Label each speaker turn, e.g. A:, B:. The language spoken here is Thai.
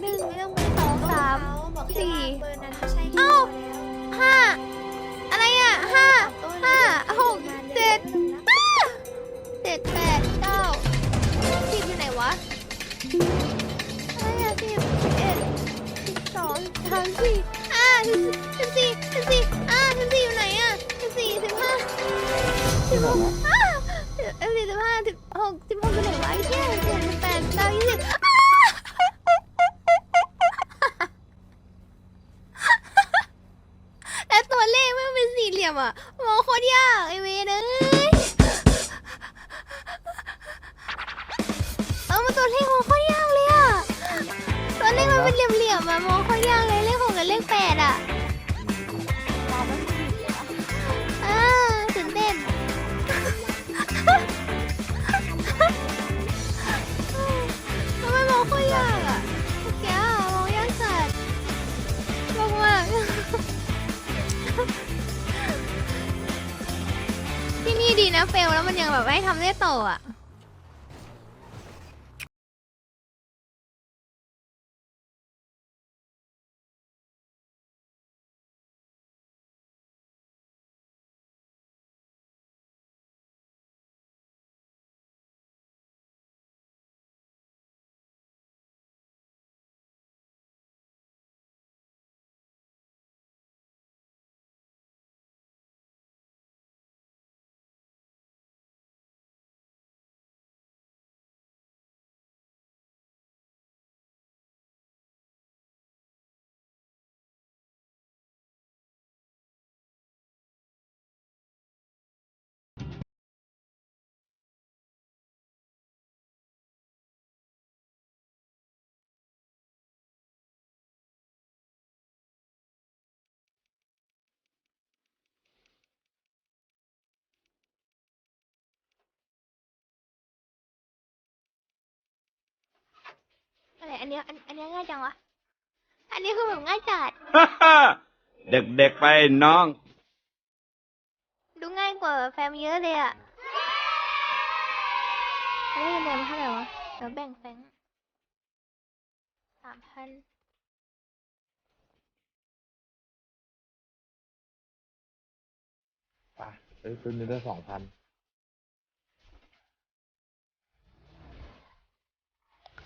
A: หนึ่ง
B: ไม่ต้องไป
A: สองสาม
B: บอกแค่
A: สี่
B: ว่าเบอร์นั้นไม่ใช่ที่
A: เอ้า
B: โทรแล้ว
A: ห้าอะไรอะห้าห้าหกเจ็ดอ้าเจ็ดแปดเก้าสิบอยู่ไหนวะอะไรอะสิบสิบเอ็ดสิบสองสิบสามสี่อ่าสิบสี่สิบสี่อ่าสิบสี่อยู่ไหนอะสิบสี่สิบห้า
C: ที่ไหนวะ
A: อ่าสิบสี่สิบห้าสิบหกสิบหกอยู่ไหนวะไอ้เหี้ยสิบเจ็ดสิบแปดสิบเก้ายี่สิบ อะมองโคตรยากไอเวนเอ้ยเออมาตัวเลขมองโคตรยากเลยอะตัวเลขมันเป็นเหลี่ยมๆอะมองโคตรยากเลยเลขหกกับเลขแปดอะ ดีนะเฟลแล้วมันยังแบบให้ทำได้ต่ออะ อะไรอันเนี้ยอันอันเนี้ยง่ายจังวะ อันนี้คือแบบง่ายจัด
D: เด็กๆไปน้อง
A: ดูง่ายกว่าแฟมเยอะเลยอะอันนี้เงินเดือนมาเท่าไหร่วะเดี๋ยวแบ่งแฟงสามพัน
C: ไปซื้อซื้อนี้ได้สองพัน